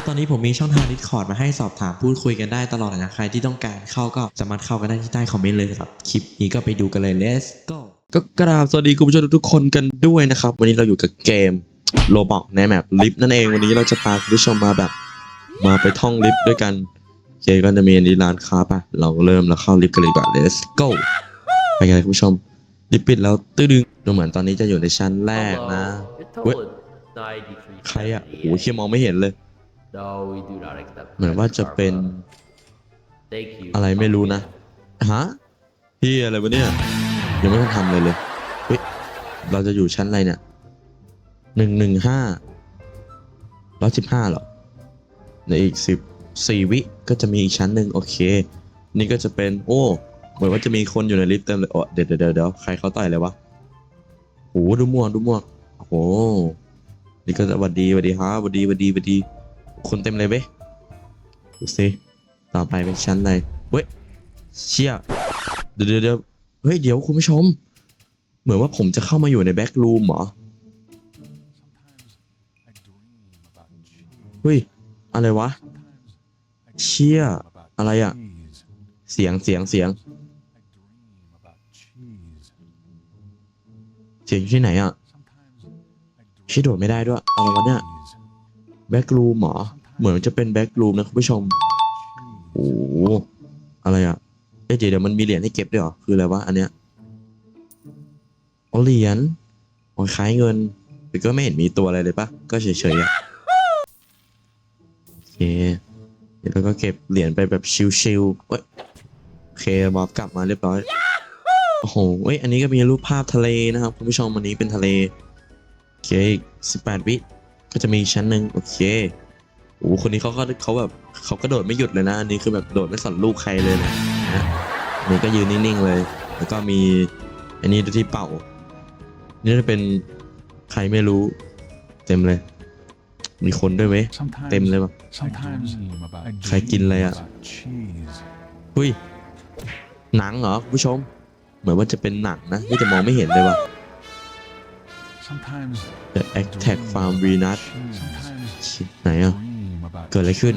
ก็ตอนนี้ผมมีช่องทาง Discord มาให้สอบถามพูดคุยกันได้ตลอดนะใครที่ต้องการเข้าก็สามารถเข้ากันได้ที่ใต้คอมเมนต์เลยสำหรับคลิปนี้ก็ไปดูกันเลย let's go ก็กราบสวัสดีคุณผู้ชมทุกๆคนกันด้วยนะครับ วันนี้เราอยู่กับเกมโลบอกในแมปลิฟต์นั่นเองวันนี้เราจะพาคุณผู้ชมมาแบบ มาไปท่องลิฟต์ด้วยกันโอเคก็จะมีอันนี้ร้านค้าปะเราเริ่มแล้วเข้าลิฟต์กันเลยดีกว่า let's go ไปกันเลยคุณผู้ชมลิฟต์ปิดแล้วตื้อดึงดูเหมือนตอนนี้จะอยู่ในชั้นแรกนะเว้ยใครอะโอ้เคียมองไม่เห็นเลย เหมือนว่าจะเป็นอะไรไม่รู้นะฮะพี่อะไรวะเนี่ยยังไม่ทันทำเลยเลยเฮ้ยเราจะอยู่ชั้นอะไรเนี่ยหนึ่งหนึ่งห้าร้อยสิบห้าหรอในอีกสิบสี่วิก็จะมีอีกชั้นหนึ่งโอเค นี่ก็จะเป็นโอ้เหมือนว่าจะมีคนอยู่ในลิฟต์เต็มเลยโอ้เดี๋ยวเดี๋ยวเดี๋ยวใครเขาต่อยเลยวะโอ้ดูหมวกดูหมวกโอ้โหนี่ก็จะวัดดีหวัดดีฮะหวัดดีหวัดดีหวัดดี คนเต็มเลยเว้ยดูสิต่อไปเป็นชั้นอะไรเว้ยเชี่ยเดี๋ยวเดี๋ยวเฮ้ยเดี๋ยวคุณผู้ชม เหมือนว่าผมจะเข้ามาอยู่ในแบ็กรูมเหรอเฮ้ยอะไรวะ เชี่ยอะไรอะเสียงเสียงเสียง เสียงอยู่ที่ไหนอะชิโดดไม่ได้ด้วยอะไรวะเนี่ย แบ็กรูมเหรอ เหมือนจะเป็นแบ็กรูมนะคุณผู้ชม โอ้โหอะไรอะเอ๊ะเดี๋ยวเดี๋ยวมันมีเหรียญให้เก็บด้วยหรอ คืออะไรวะอันเนี้ยอ๋อเหรียญอ๋อคล้ายเงินแต่ก็ไม่เห็นมีตัวอะไรเลยปะก็เฉยๆอะโอเคเดี๋ยวเราก็เก็บเหรียญไปแบบชิวๆเอ้ยโอเคบอบกลับมาเรียบร้อยโอ้โหเอ้ยอันนี้ก็มีรูปภาพทะเลนะครับคุณผู้ชมอันนี้เป็นทะเลโอเคสิบแปดวิ ก็จะมีอีกชั้นหนึ่งโอเคโอ้โหคนนี้เขาก็เขาแบบเขาก็โดดไม่หยุดเลยนะอันนี้คือแบบโดดไม่สนลูกใครเลยนะนะอันนี้ก็ยืนนิ่งๆเลย แล้วก็มีอันนี้ดูที่เป่า นี่จะเป็นใครไม่รู้ เต็มเลย มีคนด้วยเว้ยเต็มเลยว่ะใครกินอะไรอะหุ้ยหนังเหรอคุณผู้ชม เหมือนว่าจะเป็นหนังนะนี่จะมองไม่เห็นเลยว่ะ The Attack Farm Venus ชิไหนอะ เกิดอะไรขึ้น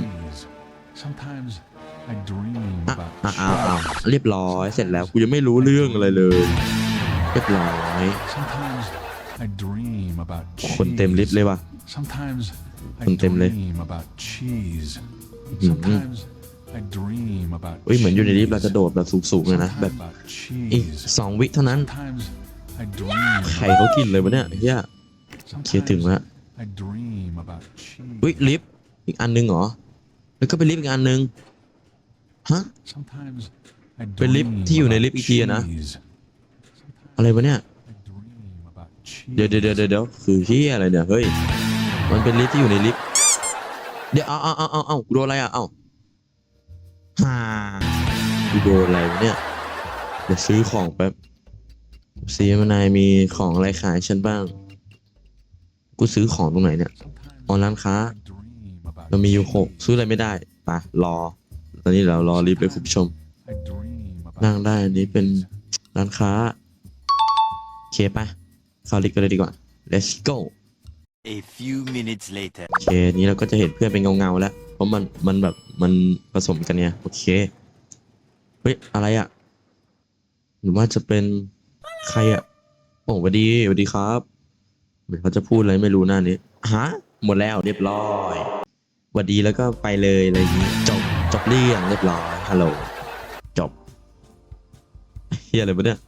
อะอะอ้าวอ้าวเรียบร้อย เสร็จแล้ว กูยังไม่รู้เรื่องอะไรเลย เรียบร้อย คนเต็มลิฟต์เลยว่ะคนเต็มเลยอืมอุ้ยเหมือนอยู่ในลิฟต์เราจะโดดแบบสูงๆเลยนะ แบบอีกสองวิเท่านั้น ใครเขากินเลยวะเนี่ยเฮียเคลียร์ถึงละอุ้ยลิฟต์อีกอันหนึงเหรอ แล้วก็เป็นลิฟต์อีกอันหนึงฮะเป็นลิฟต์ที่อยู่ในลิฟต์อีกทีอะนะ อะไรวะเนี่ยเดี๋ยวเดี๋ยวเดี๋ยวเดี๋ยวคือเฮียอะไรเนี่ยเฮ้ย มันเป็นลิฟต์ที่อยู่ในลิฟต์ เดี๋ยวเอาเอาเอาเอาเอากูโดนอะไรอะเอาฮ่ากูโดนอะไรวะเนี่ย เดี๋ยวซื้อของแป๊บ ซีมานายมีของอะไรขายฉันบ้าง กูซื้อของตรงไหนเนี่ยออนร้านค้าเรามีอยู่หกซื้ออะไรไม่ได้ไปรอ ตอนนี้เรารอรีบเลยคุณผู้ชม นั่งได้อันนี้เป็นร้านค้าโอเคปะเข้าลิฟต์กันเลยดีกว่า let's go A few minutes later. โอเคนี้เราก็จะเห็นเพื่อนเป็นเงาๆแล้ว เพราะมันมันแบบมันผสมกันเนี่ย โอเค เฮ้ย อะไรอะ่ะ หรือว่าจะเป็น ใครอะโอ้สวัสดีสวัสดีครับเหมือนเขาจะพูดอะไรไม่รู้หน้านี้ฮะหมดแล้วเรียบร้อยสวัสดีแล้วก็ไปเลยอะไรอย่างนี้จบจบเรื่องเรียบร้อยฮัลโหลจบเฮียอะไรวะเนี่ย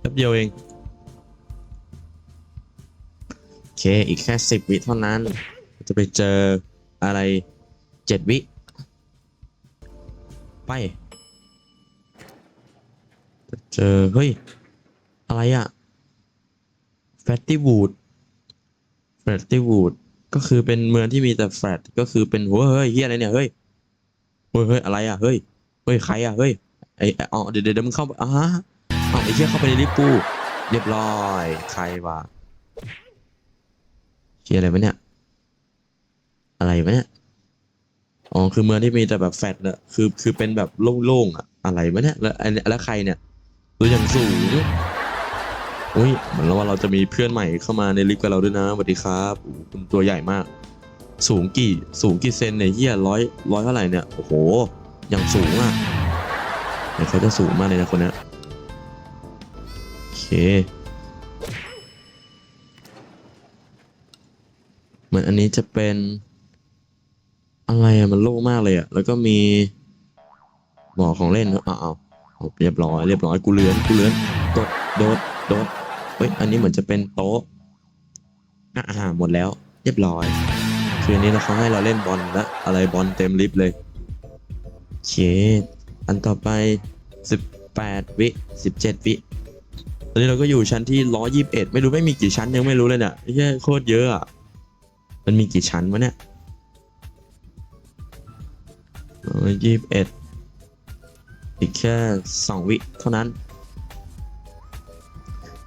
แป๊บเดียวเองโอเคอีกแค่สิบวิเท่านั้น จะไปเจออะไรเจ็ดวิ ไป จะเจอเฮ้ย อะไรอะแฟตตี้วูดแฟตตี้วูดก็คือเป็นเมืองที่มีแต่แฟตก็คือเป็นเฮ้ยเฮียอะไรเนี่ยเฮ้ยเฮ้ยเฮ้ยอะไรอะเฮ้ยเฮ้ยใครอะเฮ้ยไอ้อ๋อเดี๋ยวเดี๋ยวมึงเข้าอะฮะเอไอ้เหี้ยเข้าไปในลิฟต์กูเรียบร้อยใครวะเชียอะไรวะเนี่ยอะไรวะเนี่ยอ๋อคือเมืองที่มีแต่แบบแฟตเนอะคือคือเป็นแบบโล่งๆอะอะไรวะเนี่ยแล้วอันแล้วใครเนี่ยตัวอย่างสูง อุ้ยเหมือนว่าเราจะมีเพื่อนใหม่เข้ามาในลิฟต์กับเราด้วยนะสวัสดีครับคุณตัวใหญ่มาก สูงกี่สูงกี่เซนเนี่ยเฮียร้อยร้อยเท่าไหร่เนี่ยโอ้โหอย่างสูงอะเดี๋ยวเขาจะสูงมากเลยนะคนนี้โอเคเหมือนอันนี้จะเป็นอะไรอะมันโล่งมากเลยอะแล้วก็มีบ่อของเล่นอ้าวอ้าเอาเรียบร้อยเรียบร้อยกูเลื้อนกูเลื้อนโดดโดดโดด เฮ้ย อันนี้เหมือนจะเป็นโต๊ะอะอ่าหมดแล้ว เรียบร้อย คืออันนี้เราเขาให้เราเล่นบอลแล้วอะไรบอลเต็มลิฟต์เลยโอเคอันต่อไป 18 วิ 17 วิตอนนี้เราก็อยู่ชั้นที่121ไม่รู้ไม่มีกี่ชั้นยังไม่รู้เลยเนี่ยไอ้เหี้ยโคตรเยอะอะ มันมีกี่ชั้นวะเนี่ยยี่สิบเอ็ดอีกแค่สองวิเท่านั้น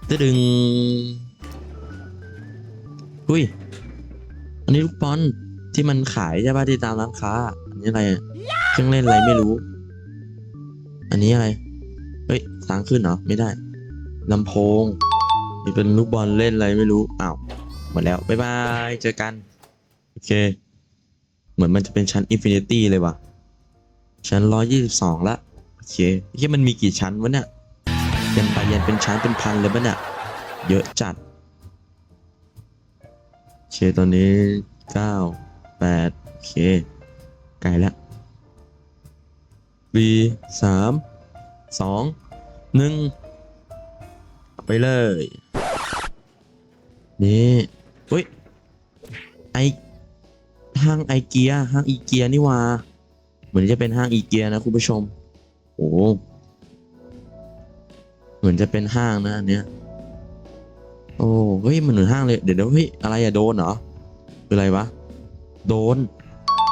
ตึดึงอุ้ย อันนี้ลูกบอลที่มันขายใช่ป่ะที่ตามร้านค้า อันนี้อะไร เครื่องเล่นอะไรไม่รู้ อันนี้อะไร เฮ้ยสร้างขึ้นเหรอ ไม่ได้ลำโพง นี่เป็นลูกบอลเล่นอะไรไม่รู้ อ้าว หมดแล้ว บ๊ายบาย เจอกัน โอเค เหมือนมันจะเป็นชั้นอินฟินิตี้เลยว่ะ ชั้นร้อยยี่สิบสองละ โอเคเฮ้ยมันมีกี่ชั้นวะเนี่ย ยันเป็นชั้นเป็นพันเลยปะเนี่ยเยอะจัดโอเคตอนนี้เก้าแปดโอเค ไกลละ B สามสองหนึ่งไปเลย นี่เฮ้ย ไอ ห้างไอเกีย ห้างอีเกียนี่ว่า เหมือนจะเป็นห้างอีเกียนะคุณผู้ชม โอ้ เหมือนจะเป็นห้างนะอันเนี้ย โอ้เฮ้ยมันเหมือนห้างเลย เดี๋ยวเดี๋ยวเฮ้ยอะไรอะโดนเหรอคืออะไรวะ โดน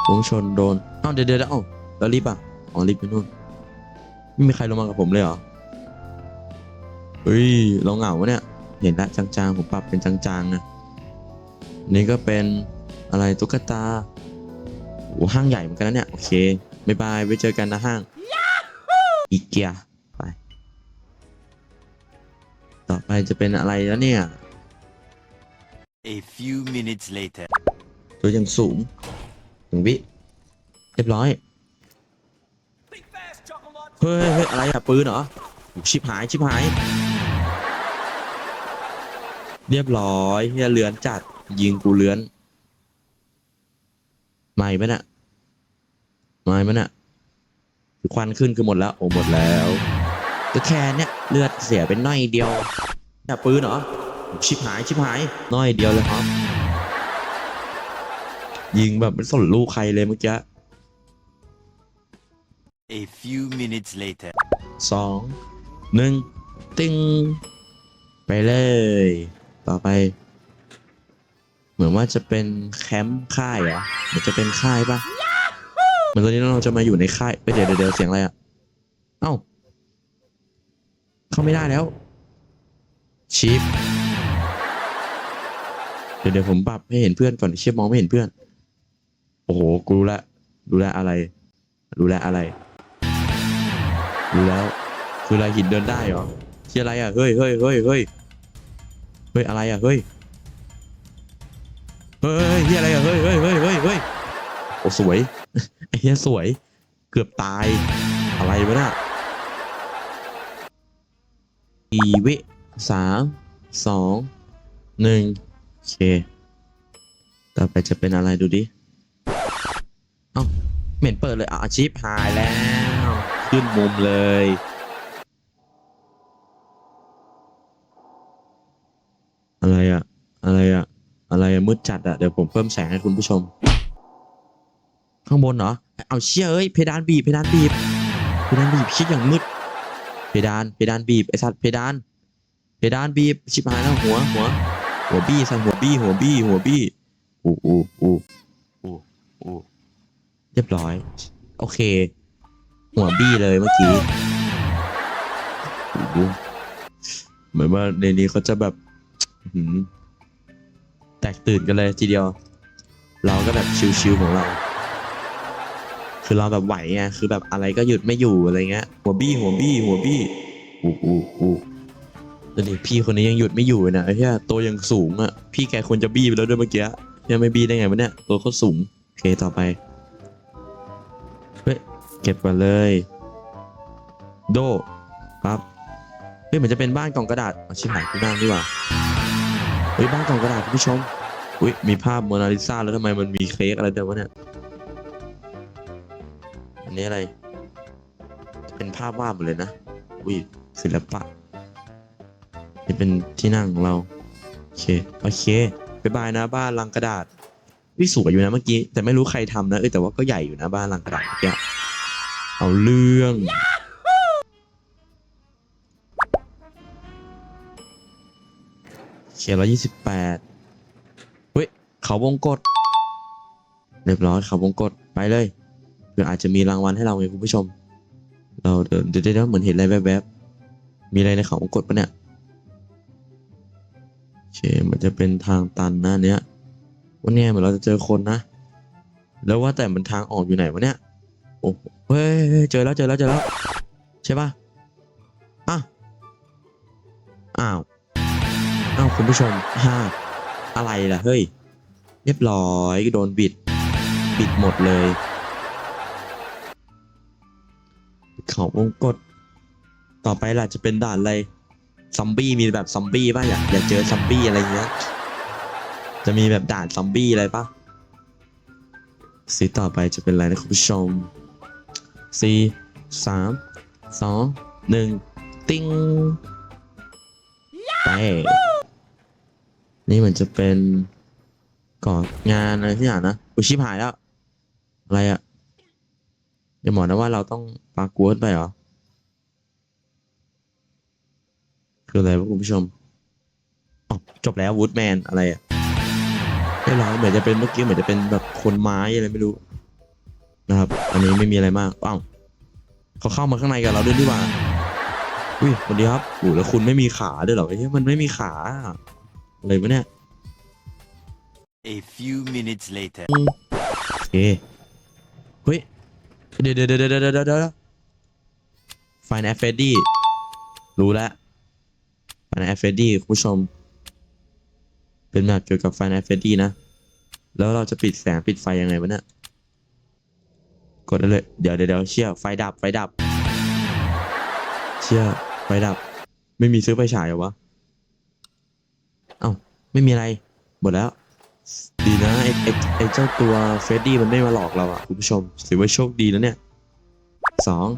วงชนโดนเอ้าเดี๋ยวเดี๋ยวเดี๋ยวเอ้าแล้วลิฟต์อะอ๋อลิฟต์ไปนู่นไม่มีใครลงมากับผมเลยเหรอเฮ้ยเราเหงาวะเนี่ย เห็นละจางๆผมปรับเป็นจางๆนะนี่ก็เป็นอะไรตุ๊กตาโอ้ห้างใหญ่เหมือนกันนะเนี่ย โอเคบายบายไว้เจอกันนะห้างอีเกีย ไปต่อไปจะเป็นอะไรแล้วเนี่ย A few minutes later. ตัวยังสูงถึงวิ เรียบร้อย เฮ้ยเฮ้ยอะไรอะปืนเหรอโอ้ชิบหาย ชิบหาย เรียบร้อยเฮียเลือนจัด ยิงกูเลือนไม่ปะเนี่ยไม่ปะเนี่ยคือควันขึ้นคือหมดแล้ว โอ้หมดแล้วก็แค่เนี้ยเลือดเสียเป็นน้อยเดียว เนี่ยปืนเหรอ ชิบหายชิบหายน้อยเดียวเลยครับ ยิงแบบไม่สนลูกใครเลยเมื่อกี้ A few minutes later. สองหนึ่งติ้งไปเลย ต่อไป เหมือนว่าจะเป็นแคมป์ค่ายเหรอเหมือนจะเป็นค่ายปะเหมือนตอนนี้เราจะมาอยู่ในค่ายเอ้ยเดี๋ยวเดี๋ยวเดี๋ยวเสียงอะไรอะเอ้า เข้าไม่ได้แล้ว ชิปเดี๋ยวเดี๋ยวผมปรับให้เห็นเพื่อนก่อนเชียมองไม่เห็นเพื่อน โอ้โห กูรู้ละรู้ล้วอะไร รู้ล้วอะไร รู้แล้ว คืออะไรหินเดินได้เหรอเชียอะไรอะ เฮ้ยเฮ้ยเฮ้ยเฮ้ยเฮ้ยอะไรอะ เฮ้ย เฮ้ยเฮ้ยเฮียอะไรอะ เฮ้ยเฮ้ยเฮ้ยเฮ้ยเฮ้ยโอ้สวยไอ้เฮียสวย เกือบตาย อะไรวะน่ะอีเว สามสองหนึ่งโอเค ต่อไปจะเป็นอะไรดูดิ เอ้าเหม็นเปิดเลยอะอาชีพหายแล้ว ขึ้นมุมเลยอะไรอะอะไรอะอะไรอะมืดจัดอะเดี๋ยวผมเพิ่มแสงให้คุณผู้ชม ข้างบนเหรอ เอาเชี่ยเอ้ยเพดานบีบเพดานบีบเพดานบีบชิดอย่างมืด เพดานเพดานบีบไอสัตว์เพดาน เพดานบีบชิบหายแล้วหัวหัว หัวบี้สั่งหัวบี้หัวบี้หัวบี้อู้อู้อู้อู้อู้เรียบร้อย โอเค หัวบี้เลยเมื่อกี้เหมือนว่าในนี้เขาจะแบบหือแตกตื่นกันเลยทีเดียว เราก็แบบชิวๆของเรา คือเราแบบไหวไงคือแบบอะไรก็หยุดไม่อยู่อะไรเงี้ย หัวบี้หัวบี้หัวบี้อู้อู้อู้ แล้วนี่พี่คนนี้ยังหยุดไม่อยู่นะไอ้เหี้ยตัวยังสูงอะ พี่แกควรจะบี้ไปแล้วด้วยเมื่อกี้ยังไม่บีได้ไงวะเนี่ย ตัวโคตรสูง โอเคต่อไป เฮ้ย เก็บก่อนเลย โดครับเฮ้ยเหมือนจะเป็นบ้านกล่องกระดาษเอาชิบหายกูนั่งดีกว่า เฮ้ยบ้านกล่องกระดาษคุณผู้ชมอุ้ยมีภาพโมนาลิซาแล้วทำไมมันมีเค้กอะไรเดียววะเนี่ย อันนี้อะไร เป็นภาพวาดหมดเลยนะ อุ้ยศิลปะ นี่เป็นที่นั่งของเรา โอเค โอเคบายบายนะบ้านลังกระดาษวิสวยอยู่นะเมื่อกี้ แต่ไม่รู้ใครทำนะเอ้ยแต่ว่าก็ใหญ่อยู่นะบ้านลังกระดาษเมื่อกี้เอาเรื่องเขียนร้อยยี่สิบแปดเฮ้ย เขาวงกดเรียบร้อยเขาวงกดไปเลยเผื่ออาจจะมีรางวัลให้เราไงคุณผู้ชม เราเดี๋ยวเดี๋ยวเหมือนเห็นอะไรแวบๆมีอะไรในเขาวงกดปะเนี่ย เคมันจะเป็นทางตันนะเนี้ยวันเนี้ยเหมือนเราจะเจอคนนะ แล้วว่าแต่มันทางออกอยู่ไหนวะเนี่ยโอ้เฮ้ยเจอแล้วเจอแล้วเจอแล้วใช่ปะอะอ้าวอ้าวคุณผู้ชมห้าอะไรล่ะเฮ้ยเรียบร้อยโดนบิดบิดหมดเลยเขาวงกดต่อไปล่ะจะเป็นด่านอะไร ซอมบี้มีแบบซอมบี้ป่ะอยากอยากเจอซอมบี้อะไรเงี้ย จะมีแบบด่านซอมบี้อะไรป่ะสีต่อไปจะเป็นอะไรนะคุณผู้ชมสี่สามสองหนึ่งติ้งไปนี่มันจะเป็นก่องานอะไรที่อย่างนะอุชิบหายแล้ว อะไรอะอย่าบอกนะว่าเราต้องปากวดไปเหรอ คืออะไรวะคุณผู้ชมอ๋อจบแล้ววูดแมนอะไรอะไม่หรอเหมือนจะเป็นเมื่อกี้เหมือนจะเป็นแบบคนไม้อะไรไม่รู้ นะครับ อันนี้ไม่มีอะไรมากอ้าวเขาเข้ามาข้างในกับเราด้วยดีกว่าอุ้ยสวัสดีครับโอ้แล้วคุณไม่มีขาด้วยเหรอไอ้เหี้ยมันไม่มีขาอะไรวะเนี่ย A few minutes later. โอเคเฮ้ยเดี๋ยวเดี๋ยวเดี๋ยวเดี๋ยวเดี๋ยวเดี๋ยวไฟน a ฟเฟดดี้รู้แล้ว ไฟน a ฟเฟดดี้คุณผู้ชม เป็นแบบเกี่ยวกับไฟน a ฟเฟดดี้นะ แล้วเราจะปิดแสงปิดไฟยังไงวะเนี่ย กดได้เลย เดี๋ยวเดี๋ยวเชี่ยไฟดับไฟดับ เชี่ยไฟดับ ไม่มีซื้อไฟฉายเหรอวะ เอ้า ไม่มีอะไร หมดแล้ว ดีนะไอ้ไอ้ไอ้เจ้าตัวเฟรดดี้มันไม่มาหลอกเราอะคุณผู้ชมถือว่าโชคดีแล้วเนี่ยสอง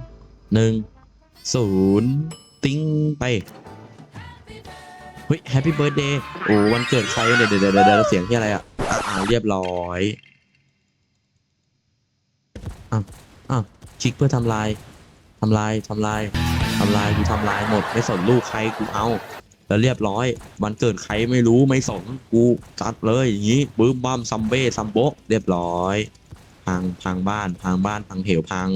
หนึ่งศูนย์ติ้งไป เฮ้ยแฮปปี้เบิร์ดเดย์โอ้วันเกิดใครเดี๋ยวเดี๋ยวเดี๋ยวเดี๋ยวเสียงที่อะไรอะอ่าเรียบร้อยอ้าวอ้าวคลิกเพื่อทำลายทำลายทำลายทำลายกูทำลายหมดไม่สนลูกใครกูเอา แล้วเรียบร้อย วันเกิดใครไม่รู้ไม่สนกูจัดเลยอย่างนี้บึ้มบ้ามซัมเบ้ซัมโบเรียบร้อย พังพังบ้านพังบ้านพังเหวพัง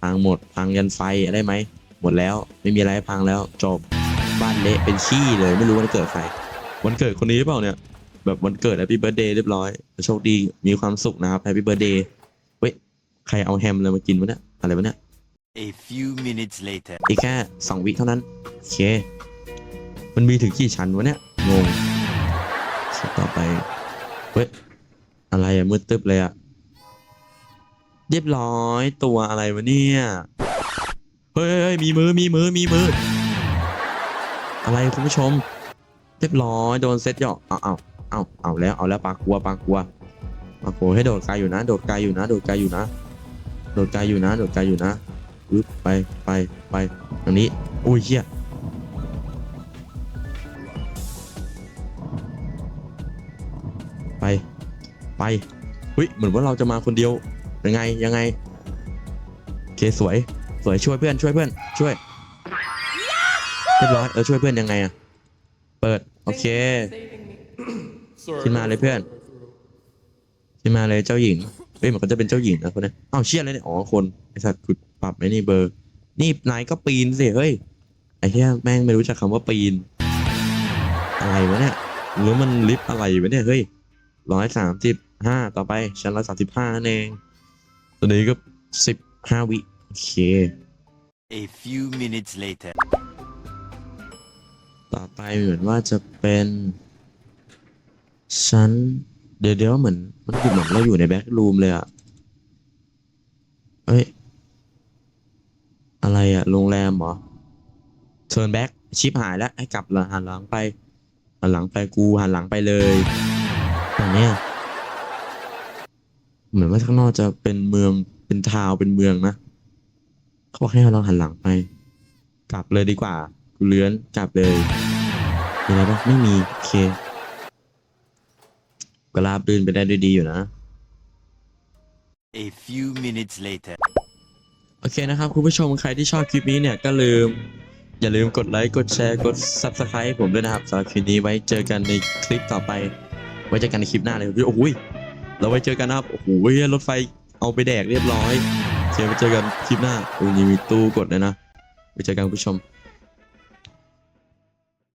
พังหมดพังยันไฟได้ไหมหมดแล้วไม่มีอะไรพังแล้วจบ เละเป็นขี้เลยไม่รู้วันเกิดใครวันเกิดคนนี้หรือเปล่าเนี่ย แบบวันเกิดแฮปปี้เบิร์ดเดย์เรียบร้อย โชคดีมีความสุขนะครับแฮปปี้เบิร์ดเดย์เว้ยใครเอาแฮมอะไรมากินวะเนี่ยอะไรวะเนี่ย A few minutes later. อีกแค่สองวิเท่านั้น โอเค มันมีถึงกี่ชั้นวะเนี่ยงงชั้นต่อไปเฮ้ยอะไรอะมืดตึ๊บเลยอะเรียบร้อยตัวอะไรวะเนี่ย เฮ้ยเฮ้ยเฮ้ยมีมือมีมือมีมือ อะไรคุณผู้ชม เรียบร้อยโดนเซตหยอกเอาเอาเอาเอาแล้วเอาแล้วปากกลัวปากกลัวปากกลัวให้โดดไกลอยู่นะ โดดไกลอยู่นะ โดดไกลอยู่นะ โดดไกลอยู่นะ โดดไกลอยู่นะปึ๊บไปไปไปทางนี้อุ้ยเฮียไปไปเฮ้ยเหมือนว่าเราจะมาคนเดียวยังไงยังไงโอเคสวยสวยช่วยเพื่อนช่วยเพื่อนช่วย เรียบร้อยเออช่วยเพื่อนยังไงอะเปิด โอเค ขึ้นมาเลยเพื่อน ขึ้นมาเลยเจ้าหญิงเฮ้ยมันก็จะเป็นเจ้าหญิงนะคนนี้อ้าวเชี่ยเลยเนี่ยอ๋อคนไอสัตว์กูปรับไอ้นี่เบอร์ นี่นายก็ปีนสิเฮ้ยไอ้เหี้ยแม่งไม่รู้จักคำว่าปีน อะไรวะเนี่ยหรือมันลิฟต์อะไรวะเนี่ยเฮ้ยร้อยสามสิบห้าต่อไปชั้นร้อยสามสิบห้านั่นเองตัวนี้ก็สิบห้าวิโอเค A few minutes later. ต่อไปเหมือนว่าจะเป็นชั้นเดี๋ยวเดี๋ยวเหมือนมันคือเหมือนเราอยู่ในแบ็กรูมเลยอะเอ้ย อะไรอะโรงแรมเหรอเทิร์นแบ็กชิปหายแล้ว ให้กลับหลังหันหลังไป หันหลังไปกูหันหลังไปเลยอย่เนี้ยเหมือนว่าข้างนอกจะเป็นเมืองเป็นทาวน์เป็นเมืองนะเขาบอกให้เราหันหลังไป กลับเลยดีกว่า กูเลื้อนกลับเลยมีอะไรปะไม่มีโอเคก็ราบรื่นไปได้ด้วยดีอยู่นะ A few minutes later. โอเคนะครับ คุณผู้ชมใครที่ชอบคลิปนี้เนี่ย ก็ลืม อย่าลืมกดไลค์กดแชร์กด Subscribe ให้ผมด้วยนะครับสำหรับคลิปนี้ไว้เจอกันในคลิปต่อไป ไว้เจอกันในคลิปหน้าเลยโอ้โหยเราไว้เจอกันนะครับโอ้โหรถไฟเอาไปแดกเรียบร้อยโอเคไว้เจอกันคลิปหน้าตรงนี้มีตู้กดเลยนะไว้เจอกันคุณผู้ชม